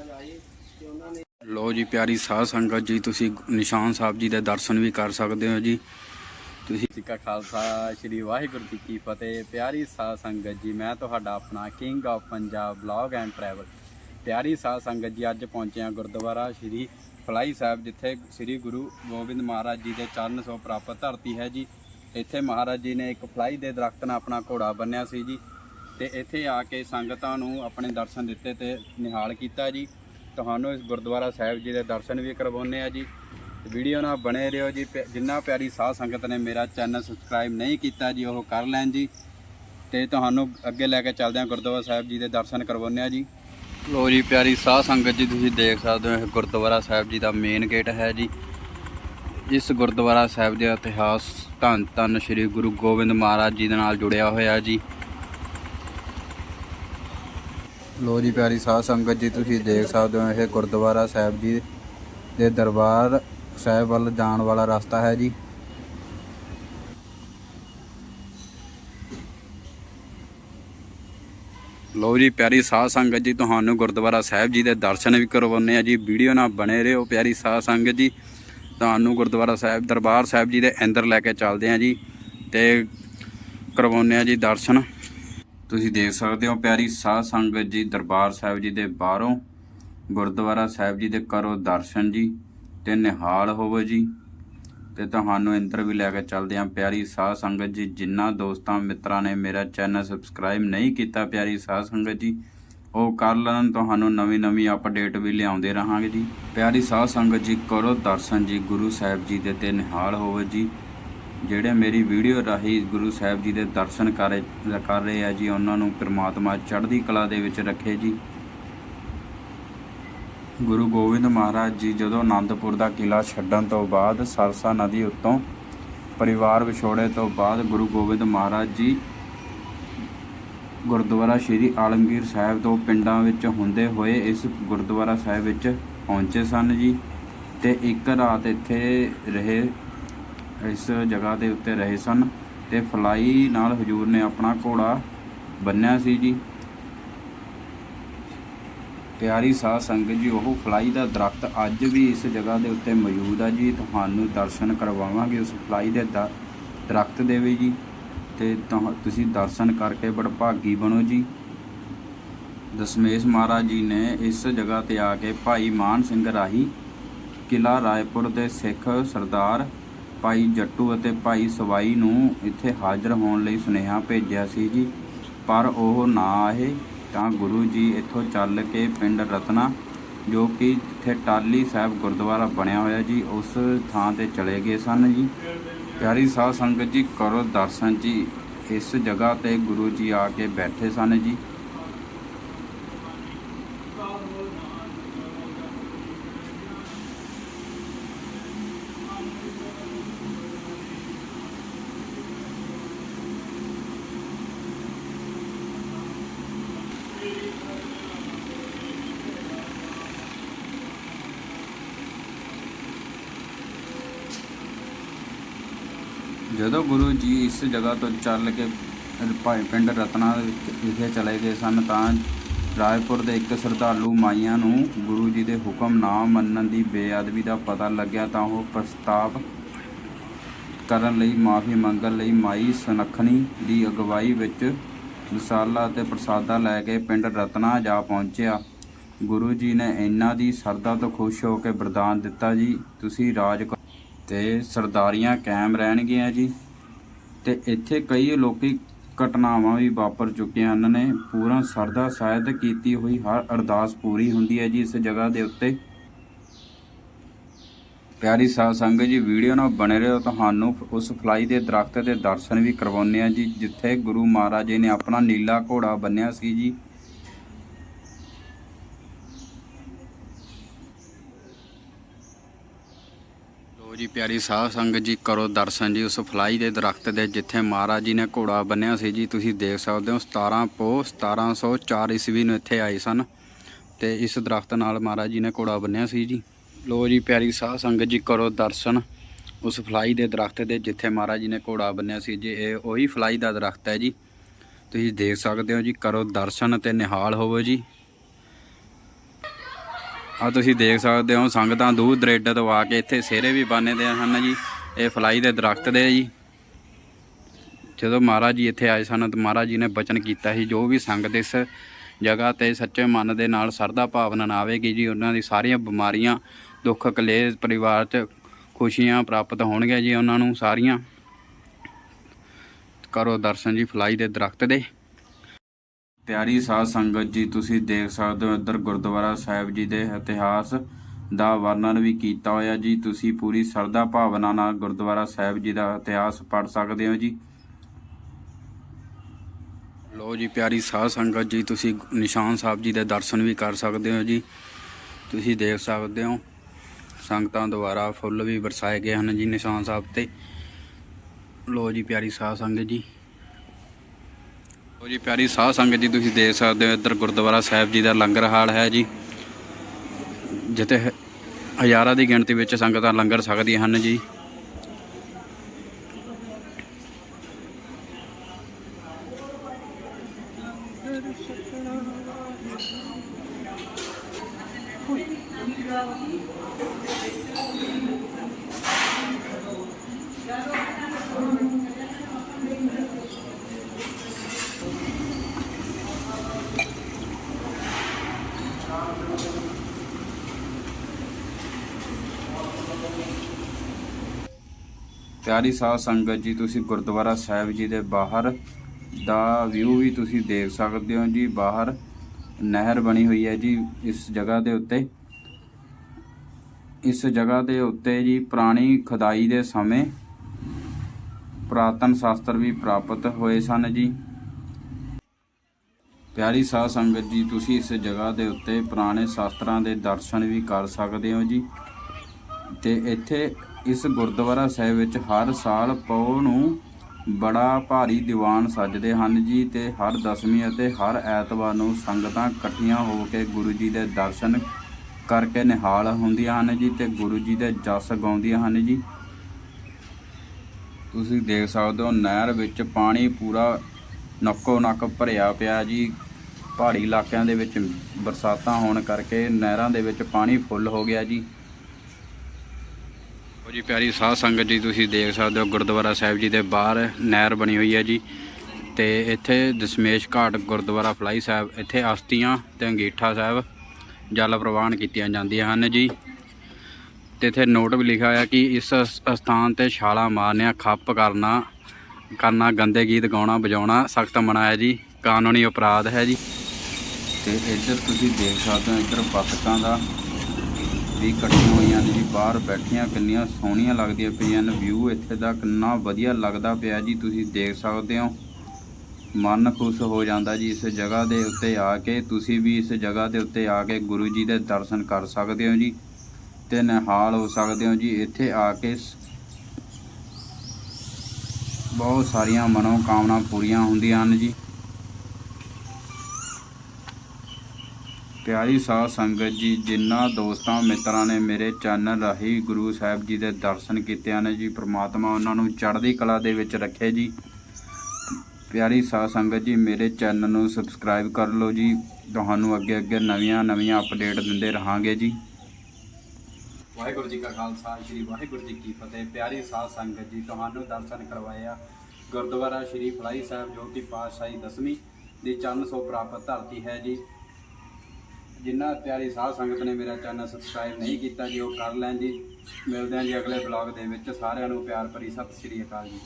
ਮਹਾਰਾਜ ਆਏ ਤੇ ਉਹਨਾਂ ਨੇ ਲੋ ਜੀ, ਪਿਆਰੀ ਸਾਧ ਸੰਗਤ ਜੀ, ਤੁਸੀਂ ਨਿਸ਼ਾਨ ਸਾਹਿਬ ਜੀ ਦੇ ਦਰਸ਼ਨ ਵੀ ਕਰ ਸਕਦੇ ਹੋ ਜੀ। ਤੁਸੀਂ ਜੀ ਕਾ ਖਾਲਸਾ, ਸ੍ਰੀ ਵਾਹਿਗੁਰੂ ਜੀ ਕੀ ਫਤਿਹ। ਪਿਆਰੀ ਸਾਧ ਸੰਗਤ ਜੀ, ਮੈਂ ਤੁਹਾਡਾ ਆਪਣਾ king of Punjab blog and travel ਪਿਆਰੀ ਸਾਧ ਸੰਗਤ ਜੀ, ਅੱਜ ਪਹੁੰਚੇ ਹਾਂ ਗੁਰਦੁਆਰਾ ਸ੍ਰੀ ਫਲਾਈ ਸਾਹਿਬ, ਜਿੱਥੇ ਸ੍ਰੀ ਗੁਰੂ ਗੋਬਿੰਦ ਮਹਾਰਾਜ ਜੀ ਦੇ ਚਰਨ ਸੋ ਪ੍ਰਾਪਤ ਧਰਤੀ ਹੈ ਜੀ। ਇੱਥੇ ਮਹਾਰਾਜ ਜੀ ਨੇ ਇੱਕ ਫਲਾਈ ਦੇ ਦਰਖਤ ਨਾਲ ਆਪਣਾ ਘੋੜਾ ਬੰਨਿਆ ਸੀ ਜੀ। ਤੇ ਇੱਥੇ ਆ ਕੇ ਸੰਗਤਾਂ ਨੂੰ ਆਪਣੇ ਦਰਸ਼ਨ ਦਿੱਤੇ ਤੇ ਨਿਹਾਲ ਕੀਤਾ ਜੀ। ਤੁਹਾਨੂੰ ਇਸ ਗੁਰਦੁਆਰਾ ਸਾਹਿਬ ਜੀ ਦੇ ਦਰਸ਼ਨ ਵੀ ਕਰਵਾਉਂਦੇ ਆ ਜੀ। ਵੀਡੀਓ ਨਾਲ ਬਣੇ ਰਹੋ ਜੀ। ਪਿ- ਜਿੰਨਾ ਪਿਆਰੀ ਸਾਹ ਸੰਗਤ ਨੇ ਮੇਰਾ ਚੈਨਲ ਸਬਸਕ੍ਰਾਈਬ ਨਹੀਂ ਕੀਤਾ ਜੀ, ਉਹ ਕਰ ਲੈਣ ਜੀ। ਤੇ ਤੁਹਾਨੂੰ ਅੱਗੇ ਲੈ ਕੇ ਚੱਲਦੇ ਹਾਂ ਗੁਰਦੁਆਰਾ ਸਾਹਿਬ ਜੀ ਦੇ ਦਰਸ਼ਨ ਕਰਵਾਉਂਦੇ ਆ ਜੀ। ਲੋ ਜੀ, ਪਿਆਰੀ ਸਾਹ ਸੰਗਤ ਜੀ, ਤੁਸੀਂ ਦੇਖ ਸਕਦੇ ਹੋ ਇਹ ਗੁਰਦੁਆਰਾ ਸਾਹਿਬ ਜੀ ਦਾ ਮੇਨ ਗੇਟ ਹੈ ਜੀ। ਇਸ ਗੁਰਦੁਆਰਾ ਸਾਹਿਬ ਦਾ ਇਤਿਹਾਸ ਧੰਨ ਧੰਨ ਸ੍ਰੀ ਗੁਰੂ ਗੋਬਿੰਦ ਮਹਾਰਾਜ ਜੀ ਦੇ ਨਾਲ ਜੁੜਿਆ ਹੋਇਆ ਜੀ। ਲੋ ਜੀ ਪਿਆਰੀ ਸਾਧ ਸੰਗਤ ਜੀ, ਤੁਸੀਂ ਦੇਖ ਸਕਦੇ ਹੋ ਇਹ ਗੁਰਦੁਆਰਾ ਸਾਹਿਬ ਜੀ ਦੇ ਦਰਬਾਰ ਸਾਹਿਬ ਵੱਲ ਜਾਣ ਵਾਲਾ ਰਸਤਾ ਹੈ ਜੀ। ਲੋ ਜੀ ਪਿਆਰੀ ਸਾਧ ਸੰਗਤ ਜੀ, ਤੁਹਾਨੂੰ ਗੁਰਦੁਆਰਾ ਸਾਹਿਬ ਜੀ ਦੇ ਦਰਸ਼ਨ ਵੀ ਕਰਵਾਉਂਦੇ ਆ ਜੀ। ਵੀਡੀਓ ਨਾਲ ਬਣੇ ਰਹੋ ਪਿਆਰੀ ਸਾਧ ਸੰਗਤ ਜੀ। ਤੁਹਾਨੂੰ ਗੁਰਦੁਆਰਾ ਸਾਹਿਬ, ਦਰਬਾਰ ਸਾਹਿਬ ਜੀ ਦੇ ਅੰਦਰ ਲੈ ਕੇ ਚੱਲਦੇ ਆ ਜੀ ਤੇ ਕਰਵਾਉਂਦੇ ਆ ਜੀ ਦਰਸ਼ਨ। ਤੁਸੀਂ ਦੇਖ ਸਕਦੇ ਹੋ ਪਿਆਰੀ ਸਾਧ ਸੰਗਤ ਜੀ, ਦਰਬਾਰ ਸਾਹਿਬ ਜੀ ਦੇ ਬਾਹਰੋਂ, ਗੁਰਦੁਆਰਾ ਸਾਹਿਬ ਜੀ ਦੇ ਕਰੋ ਦਰਸ਼ਨ ਜੀ ਤੇ ਨਿਹਾਲ ਹੋਵੋ ਜੀ। ਤੇ ਤੁਹਾਨੂੰ ਅੰਦਰ ਵੀ ਲੈ ਕੇ ਚੱਲਦੇ ਹਾਂ। ਪਿਆਰੀ ਸਾਧ ਸੰਗਤ ਜੀ ਜਿਨ੍ਹਾਂ ਦੋਸਤਾਂ ਮਿੱਤਰਾਂ ਨੇ ਮੇਰਾ ਚੈਨਲ ਸਬਸਕ੍ਰਾਈਬ ਨਹੀਂ ਕੀਤਾ, ਪਿਆਰੀ ਸਾਧ ਸੰਗਤ ਜੀ, ਉਹ ਕਰ ਲੈਣ। ਤੁਹਾਨੂੰ ਨਵੀਂ ਨਵੀਂ ਅਪਡੇਟ ਵੀ ਲਿਆਉਂਦੇ ਰਹਾਂਗੇ ਜੀ। ਪਿਆਰੀ ਸਾਧ ਸੰਗਤ ਜੀ, ਕਰੋ ਦਰਸ਼ਨ ਜੀ, ਗੁਰੂ ਸਾਹਿਬ ਜੀ ਦੇ ਤੇ ਨਿਹਾਲ ਹੋਵੋ ਜੀ। ਜਿਹੜੇ ਮੇਰੀ ਵੀਡੀਓ ਰਾਹੀਂ ਗੁਰੂ ਸਾਹਿਬ ਜੀ ਦੇ ਦਰਸ਼ਨ ਕਰ ਕਰ ਰਹੇ ਆ ਜੀ, ਉਹਨਾਂ ਨੂੰ ਪ੍ਰਮਾਤਮਾ ਚੜ੍ਹਦੀ ਕਲਾ ਦੇ ਵਿੱਚ ਰੱਖੇ ਜੀ। ਗੁਰੂ ਗੋਬਿੰਦ ਮਹਾਰਾਜ ਜੀ ਜਦੋਂ ਆਨੰਦਪੁਰ ਦਾ ਕਿਲਾ ਛੱਡਣ ਤੋਂ ਬਾਅਦ ਸਰਸਾ ਨਦੀ ਉੱਤੋਂ ਪਰਿਵਾਰ ਵਿਛੋੜੇ ਤੋਂ ਬਾਅਦ ਗੁਰੂ ਗੋਬਿੰਦ ਮਹਾਰਾਜ ਜੀ ਗੁਰਦੁਆਰਾ ਸ਼੍ਰੀ ਆਲਮਗੀਰ ਸਾਹਿਬ ਤੋਂ ਪਿੰਡਾਂ ਵਿੱਚ ਹੁੰਦੇ ਹੋਏ ਇਸ ਗੁਰਦੁਆਰਾ ਸਾਹਿਬ ਵਿੱਚ ਪਹੁੰਚੇ ਸਨ ਜੀ। ਤੇ ਇੱਕ ਰਾਤ ਇੱਥੇ ਰਹੇ ਇਸ ਜਗ੍ਹਾ ਦੇ ਉੱਤੇ ਰਹੇ ਸਨ ਤੇ ਫਲਾਈ ਨਾਲ ਹਜੂਰ ਨੇ ਆਪਣਾ ਘੋੜਾ ਬੰਨਿਆ ਸੀ ਜੀ। ਪਿਆਰੀ ਸਾਧ ਸੰਗਤ ਜੀ, ਉਹ ਫਲਾਈ ਦਾ ਦਰਖਤ ਅੱਜ ਵੀ ਇਸ ਜਗ੍ਹਾ ਦੇ ਉੱਤੇ ਮੌਜੂਦ ਆ ਜੀ। ਤੁਹਾਨੂੰ ਦਰਸ਼ਨ ਕਰਵਾਵਾਂਗੇ ਉਸ ਫਲਾਈ ਦੇ ਦ- ਦਰਖਤ ਦੇ ਵੀ ਜੀ। ਤੇ ਤੁਸੀਂ ਦਰਸ਼ਨ ਕਰਕੇ ਬੜ ਭਾਗੀ ਬਣੋ ਜੀ। ਦਸ਼ਮੇਸ਼ ਮਹਾਰਾਜ ਜੀ ਨੇ ਇਸ ਜਗ੍ਹਾ ਤੇ ਆ ਕੇ ਭਾਈ ਮਾਨ ਸਿੰਘ ਰਾਹੀ ਕਿਲਾ ਰਾਏਪੁਰ ਦੇ ਸਿੱਖ ਸਰਦਾਰ ਭਾਈ ਜੱਟੂ ਅਤੇ ਭਾਈ ਸਵਾਈ ਨੂੰ ਇੱਥੇ ਹਾਜ਼ਰ ਹੋਣ ਲਈ ਸੁਨੇਹਾ ਭੇਜਿਆ ਸੀ ਜੀ। ਪਰ ਉਹ ਨਾ ਆਏ ਤਾਂ ਗੁਰੂ ਜੀ ਇੱਥੋਂ ਚੱਲ ਕੇ ਪਿੰਡ ਰਤਨਾ, ਜੋ ਕਿ ਜਿੱਥੇ ਟਾਲੀ ਸਾਹਿਬ ਗੁਰਦੁਆਰਾ ਬਣਿਆ ਹੋਇਆ ਜੀ, ਉਸ ਥਾਂ ਤੇ ਚਲੇ ਗਏ ਸਨ ਜੀ। ਪਿਆਰੀ ਸਾਧ ਸੰਗਤ ਜੀ, ਕਰੋ ਦਰਸ਼ਨ ਜੀ। ਇਸ ਜਗ੍ਹਾ ਤੇ ਗੁਰੂ ਜੀ ਆ ਕੇ ਬੈਠੇ ਸਨ ਜੀ। ਜਦੋਂ ਗੁਰੂ ਜੀ ਇਸ ਜਗ੍ਹਾ ਤੋਂ ਚੱਲ ਕੇ ਪਿੰਡ ਰਤਨਾ ਵਿਖੇ ਚਲੇ ਗਏ ਸਨ ਤਾਂ ਰਾਏਪੁਰ ਦੇ ਇੱਕ ਸ਼ਰਧਾਲੂ ਮਾਈਆਂ ਨੂੰ ਗੁਰੂ ਜੀ ਦੇ ਹੁਕਮ ਨਾ ਮੰਨਣ ਦੀ ਬੇਅਦਬੀ ਦਾ ਪਤਾ ਲੱਗਿਆ ਤਾਂ ਉਹ ਪ੍ਰਸਤਾਵ ਕਰਨ ਲਈ, ਮਾਫੀ ਮੰਗਣ ਲਈ ਮਾਈ ਸਨਖਣੀ ਦੀ ਅਗਵਾਈ ਵਿੱਚ ਰਸਾਲਾ ਅਤੇ ਪ੍ਰਸਾਦਾ ਲੈ ਕੇ ਪਿੰਡ ਰਤਨਾ ਜਾ ਪਹੁੰਚਿਆ। ਗੁਰੂ ਜੀ ਨੇ ਇਹਨਾਂ ਦੀ ਸਰਦਾ ਤੋਂ ਖੁਸ਼ ਹੋ ਕੇ ਵਰਦਾਨ ਦਿੱਤਾ, ਜੀ, ਤੁਸੀਂ ਰਾਜ ਤੇ ਸਰਦਾਰੀਆਂ ਕਾਇਮ ਰਹਿਣਗੀਆਂ ਜੀ। ਤੇ ਇੱਥੇ ਕਈ ਲੋਕੀ ਘਟਨਾਵਾਂ ਵੀ ਵਾਪਰ ਚੁੱਕੀਆਂ ਹਨ ਨੇ। ਪੂਰਾ ਸਰਦਾ ਸ਼ਾਇਦ ਕੀਤੀ ਹੋਈ ਹਰ ਅਰਦਾਸ ਪੂਰੀ ਹੁੰਦੀ ਹੈ ਜੀ ਇਸ ਜਗ੍ਹਾ ਦੇ ਉੱਤੇ। ਪਿਆਰੀ ਸਾਧ ਸੰਗਤ ਜੀ, ਵੀਡੀਓ ਨਾਲ ਬਣੇ ਰਹੋ। ਤੁਹਾਨੂੰ ਉਸ ਫਲਾਈ ਦੇ ਦਰਖਤ ਦੇ ਦਰਸ਼ਨ ਵੀ ਕਰਵਾਉਂਦੇ ਆ ਜੀ, ਜਿੱਥੇ ਗੁਰੂ ਮਹਾਰਾਜ ਜੀ ਨੇ ਆਪਣਾ ਨੀਲਾ ਘੋੜਾ ਬੰਨਿਆ ਸੀ ਜੀ। ਜੀ, ਪਿਆਰੀ ਸਾਧ ਸੰਗਤ ਜੀ, ਕਰੋ ਦਰਸ਼ਨ ਜੀ, ਉਸ ਫਲਾਈ ਦੇ ਦਰਖਤ ਦੇ ਜਿੱਥੇ ਮਹਾਰਾਜ ਜੀ ਨੇ ਘੋੜਾ ਬੰਨਿਆ ਸੀ ਜੀ, ਤੁਸੀਂ ਦੇਖ ਸਕਦੇ ਹੋ 17 ਪੋ 1704 ਈਸਵੀ ਨੂੰ ਇੱਥੇ ਆਏ ਸਨ ਤੇ ਇਸ ਦਰਖਤ ਨਾਲ ਮਹਾਰਾਜ ਜੀ ਨੇ ਘੋੜਾ ਬੰਨਿਆ ਸੀ ਜੀ। ਲੋ ਜੀ, ਪਿਆਰੀ ਸਾਧ ਸੰਗਤ ਜੀ, ਕਰੋ ਦਰਸ਼ਨ ਉਸ ਫਲਾਈ ਦੇ ਦਰਖਤ ਦੇ ਜਿੱਥੇ ਮਹਾਰਾਜ ਜੀ ਨੇ ਘੋੜਾ ਬੰਨਿਆ ਸੀ ਜੀ। ਇਹ ਉਹੀ ਫਲਾਈ ਦਾ ਦਰਖਤ ਹੈ ਜੀ। ਤੁਸੀਂ ਦੇਖ ਸਕਦੇ ਹੋ ਜੀ, ਕਰੋ ਦਰਸ਼ਨ ਤੇ ਨਿਹਾਲ ਹੋਵੋ ਜੀ। ਆ ਤੁਸੀਂ ਦੇਖ ਸਕਦੇ ਹੋ, ਸੰਗਤਾਂ ਦੂਰ ਦਰੇਡੇ ਤੋਂ ਆ ਕੇ ਇੱਥੇ ਸੇਰੇ ਵੀ ਬੰਨ੍ਹਦੇ ਹਨ ਜੀ, ਇਹ ਫਲਾਈ ਦੇ ਦਰਖਤ ਦੇ ਜੀ। ਜਦੋਂ ਮਹਾਰਾਜ ਜੀ ਇੱਥੇ ਆਏ ਸਨ, ਤਾਂ ਮਹਾਰਾਜ ਜੀ ਨੇ ਬਚਨ ਕੀਤਾ ਸੀ, ਜੋ ਵੀ ਸੰਗਤ ਇਸ ਜਗ੍ਹਾ ਤੇ ਸੱਚੇ ਮਨ ਦੇ ਨਾਲ ਸਰਦਾ ਭਾਵਨਾ ਨਾਲ ਆਵੇਗੀ ਜੀ, ਉਹਨਾਂ ਦੀ ਸਾਰੀਆਂ ਬਿਮਾਰੀਆਂ, ਦੁੱਖ ਕਲੇਸ਼, ਪਰਿਵਾਰ 'ਚ ਖੁਸ਼ੀਆਂ ਪ੍ਰਾਪਤ ਹੋਣਗੀਆਂ ਜੀ, ਉਹਨਾਂ ਨੂੰ ਸਾਰੀਆਂ। ਕਰੋ ਦਰਸ਼ਨ ਜੀ ਫਲਾਈ ਦੇ ਦਰਖਤ ਦੇ। ਪਿਆਰੀ ਸਾਧ ਸੰਗਤ ਜੀ, ਤੁਸੀਂ ਦੇਖ ਸਕਦੇ ਹੋ ਇੱਧਰ ਗੁਰਦੁਆਰਾ ਸਾਹਿਬ ਜੀ ਦੇ ਇਤਿਹਾਸ ਦਾ ਵਰਣਨ ਵੀ ਕੀਤਾ ਹੋਇਆ ਜੀ। ਤੁਸੀਂ ਪੂਰੀ ਸਰਦਾ ਭਾਵਨਾ ਨਾਲ ਗੁਰਦੁਆਰਾ ਸਾਹਿਬ ਜੀ ਦਾ ਇਤਿਹਾਸ ਪੜ੍ਹ ਸਕਦੇ ਹੋ ਜੀ। ਲੋ ਜੀ, ਪਿਆਰੀ ਸਾਧ ਸੰਗਤ ਜੀ, ਤੁਸੀਂ ਨਿਸ਼ਾਨ ਸਾਹਿਬ ਜੀ ਦੇ ਦਰਸ਼ਨ ਵੀ ਕਰ ਸਕਦੇ ਹੋ ਜੀ। ਤੁਸੀਂ ਦੇਖ ਸਕਦੇ ਹੋ, ਸੰਗਤਾਂ ਦੁਆਰਾ ਫੁੱਲ ਵੀ ਵਰਸਾਏ ਗਏ ਹਨ ਜੀ ਨਿਸ਼ਾਨ ਸਾਹਿਬ ਤੇ। ਲੋ ਜੀ, ਪਿਆਰੀ ਸਾਧ ਸੰਗਤ ਜੀ। ਲੋ ਜੀ ਪਿਆਰੀ ਸਾਧ ਸੰਗਤ ਜੀ, ਤੁਸੀਂ ਦੇਖ ਸਕਦੇ ਹੋ ਇੱਧਰ ਗੁਰਦੁਆਰਾ ਸਾਹਿਬ ਜੀ ਦਾ ਲੰਗਰ ਹਾਲ ਹੈ ਜੀ। ਜਿੱਥੇ ਹਜ਼ਾਰਾਂ ਦੀ ਗਿਣਤੀ ਵਿੱਚ ਸੰਗਤਾਂ ਲੰਗਰ ਸਕਦੀਆਂ ਹਨ ਜੀ। ਪਿਆਰੀ ਸਾਧ ਸੰਗਤ ਜੀ, ਤੁਸੀਂ ਗੁਰਦੁਆਰਾ ਸਾਹਿਬ ਜੀ ਦੇ ਬਾਹਰ ਦਾ ਵਿਊ ਵੀ ਤੁਸੀਂ ਦੇਖ ਸਕਦੇ ਹੋ ਜੀ। ਬਾਹਰ ਨਹਿਰ ਬਣੀ ਹੋਈ ਹੈ ਜੀ ਇਸ ਜਗ੍ਹਾ ਦੇ ਉੱਤੇ। ਇਸ ਜਗ੍ਹਾ ਦੇ ਉੱਤੇ ਜੀ ਪੁਰਾਣੀ ਖੁਦਾਈ ਦੇ ਸਮੇਂ ਪੁਰਾਤਨ ਸ਼ਾਸਤਰ ਵੀ ਪ੍ਰਾਪਤ ਹੋਏ ਸਨ ਜੀ। ਪਿਆਰੀ ਸਾਧ ਸੰਗਤ ਜੀ, ਤੁਸੀਂ ਇਸ ਜਗ੍ਹਾ ਦੇ ਉੱਤੇ ਪੁਰਾਣੇ ਸ਼ਾਸਤਰਾਂ ਦੇ ਦਰਸ਼ਨ ਵੀ ਕਰ ਸਕਦੇ ਹੋ ਜੀ। ਤੇ ਇੱਥੇ ਇਸ ਗੁਰਦੁਆਰਾ ਸਾਹਿਬ ਵਿੱਚ ਹਰ ਸਾਲ ਪੌ ਨੂੰ ਬੜਾ ਭਾਰੀ ਦੀਵਾਨ ਸੱਜਦੇ ਹਨ ਜੀ ਤੇ ਹਰ ਦਸਵੀਂ ਅਤੇ ਹਰ ਐਤਵਾਰ ਨੂੰ ਸੰਗਤਾਂ ਇਕੱਠੀਆਂ ਹੋ ਕੇ ਗੁਰੂ ਜੀ ਦੇ ਦਰਸ਼ਨ ਕਰਕੇ ਨਿਹਾਲ ਹੁੰਦੀਆਂ ਹਨ ਜੀ ਤੇ ਗੁਰੂ ਜੀ ਦੇ ਜਸ ਗਾਉਂਦੀਆਂ ਹਨ ਜੀ। ਤੁਸੀਂ ਦੇਖ ਸਕਦੇ ਹੋ ਨਹਿਰ ਵਿੱਚ ਪਾਣੀ ਪੂਰਾ ਨੱਕੋ ਨੱਕ ਭਰਿਆ ਪਿਆ ਜੀ। ਪਹਾੜੀ ਇਲਾਕਿਆਂ ਦੇ ਵਿੱਚ ਬਰਸਾਤਾਂ ਹੋਣ ਕਰਕੇ ਨਹਿਰਾਂ ਦੇ ਵਿੱਚ ਪਾਣੀ ਫੁੱਲ ਹੋ ਗਿਆ ਜੀ। ਉਹ ਜੀ ਪਿਆਰੀ ਸਾਧ ਸੰਗਤ ਜੀ, ਤੁਸੀਂ ਦੇਖ ਸਕਦੇ ਹੋ ਗੁਰਦੁਆਰਾ ਸਾਹਿਬ ਜੀ ਦੇ ਬਾਹਰ ਨਹਿਰ ਬਣੀ ਹੋਈ ਹੈ ਜੀ। ਤੇ ਇੱਥੇ ਦਸ਼ਮੇਸ਼ ਘਾਟ ਗੁਰਦੁਆਰਾ ਫਲਾਈ ਸਾਹਿਬ, ਇੱਥੇ ਅਸਤੀਆਂ ਤੇ ਅੰਗੀਠਾ ਸਾਹਿਬ ਜਲ ਪ੍ਰਵਾਨ ਕੀਤੀਆਂ ਜਾਂਦੀਆਂ ਹਨ ਜੀ। ਤੇ ਇੱਥੇ ਨੋਟ ਵੀ ਲਿਖਿਆ ਹੋਇਆ ਕਿ ਇਸ ਅਸ- ਅਸਥਾਨ ਤੇ ਛਾਲਾ ਮਾਰਨਿਆ ਖੱਪ ਕਰਨਾ ਕਰਨਾ ਗੰਦੇ ਗੀਤ, ਗਾਉਣਾ, ਵਜਾਉਣਾ, ਸਖਤ ਮਨਾ ਹੈ ਜੀ, ਕਾਨੂੰਨੀ ਅਪਰਾਧ ਹੈ ਜੀ। ਤੇ ਇੱਧਰ ਤੁਸੀਂ ਦੇਖ ਸਕਦੇ ਹੋ, ਇੱਧਰ ਬਤਕਾਂ ਦਾ ਵੀ ਇਕੱਠੀਆਂ ਹੋਈਆਂ ਨੇ ਜੀ, ਬਾਹਰ ਬੈਠੀਆਂ, ਕਿੰਨੀਆਂ ਸੋਹਣੀਆਂ ਲੱਗਦੀਆਂ ਪਈਆਂ ਨੇ ਵਿਊ ਇੱਥੇ ਦਾ ਕਿੰਨਾ ਵਧੀਆ ਲੱਗਦਾ ਪਿਆ ਜੀ, ਤੁਸੀਂ ਦੇਖ ਸਕਦੇ ਹੋ। ਮਨ ਖੁਸ਼ ਹੋ ਜਾਂਦਾ ਜੀ, ਇਸ ਜਗ੍ਹਾ ਦੇ ਉੱਤੇ ਆ ਕੇ, ਤੁਸੀਂ ਵੀ ਇਸ ਜਗ੍ਹਾ ਦੇ ਉੱਤੇ ਆ ਕੇ ਗੁਰੂ ਜੀ ਦੇ ਦਰਸ਼ਨ ਕਰ ਸਕਦੇ ਹੋ ਜੀ। ਤੇ ਨਿਹਾਲ ਹੋ ਸਕਦੇ ਹੋ ਜੀ, ਇੱਥੇ ਆ ਕੇ ਸ- ਬਹੁਤ ਸਾਰੀਆਂ ਮਨੋ ਕਾਮਨਾ ਪੂਰੀਆਂ ਹੁੰਦੀਆਂ ਹਨ ਜੀ। ਪਿਆਰੀ ਸਾਧ ਸੰਗਤ ਜੀ ਜਿਨ੍ਹਾਂ ਦੋਸਤਾਂ ਮਿੱਤਰਾਂ ਨੇ ਮੇਰੇ ਚੈਨਲ ਰਾਹੀਂ ਗੁਰੂ ਸਾਹਿਬ ਜੀ ਦੇ ਦਰਸ਼ਨ ਕੀਤੇ ਹਨ ਜੀ, ਪ੍ਰਮਾਤਮਾ ਉਹਨਾਂ ਨੂੰ ਚੜ੍ਹਦੀ ਕਲਾ ਦੇ ਵਿੱਚ ਰੱਖੇ ਜੀ। ਪਿਆਰੀ ਸਾਧ ਸੰਗਤ ਜੀ, ਮੇਰੇ ਚੈਨਲ ਨੂੰ ਸਬਸਕ੍ਰਾਈਬ ਕਰ ਲਓ ਜੀ। ਤੁਹਾਨੂੰ ਅੱਗੇ ਅੱਗੇ ਨਵੀਆਂ ਨਵੀਆਂ ਅਪਡੇਟ ਦਿੰਦੇ ਰਹਾਂਗੇ ਜੀ। ਵਾਹਿਗੁਰੂ ਜੀ ਕਾ ਖਾਲਸਾ, ਸ੍ਰੀ ਵਾਹਿਗੁਰੂ ਜੀ ਕੀ ਫਤਿਹ। ਪਿਆਰੀ ਸਾਧ ਸੰਗਤ ਜੀ, ਤੁਹਾਨੂੰ ਦਰਸ਼ਨ ਕਰਵਾਏ ਆ ਗੁਰਦੁਆਰਾ ਸ੍ਰੀ ਫਲਾਈ ਸਾਹਿਬ ਜੋ ਕਿ ਪਾਤਸ਼ਾਹੀ ਦਸਵੀਂ ਦੀ ਚਰਨ ਸੋ ਪ੍ਰਾਪਤ ਧਰਤੀ ਹੈ ਜੀ। ਜਿਨ੍ਹਾਂ ਪਿਆਰੀ ਸਾਧ ਸੰਗਤ ਨੇ ਮੇਰਾ ਚੈਨਲ ਸਬਸਕ੍ਰਾਈਬ ਨਹੀਂ ਕੀਤਾ ਜੀ, ਉਹ ਕਰ ਲੈਣ ਜੀ। ਮਿਲਦੇ ਹਾਂ ਜੀ ਅਗਲੇ ਬਲੌਗ ਦੇ ਵਿੱਚ। ਸਾਰਿਆਂ ਨੂੰ ਪਿਆਰ ਭਰੀ ਸਤਿ ਸ੍ਰੀ ਅਕਾਲ ਜੀ।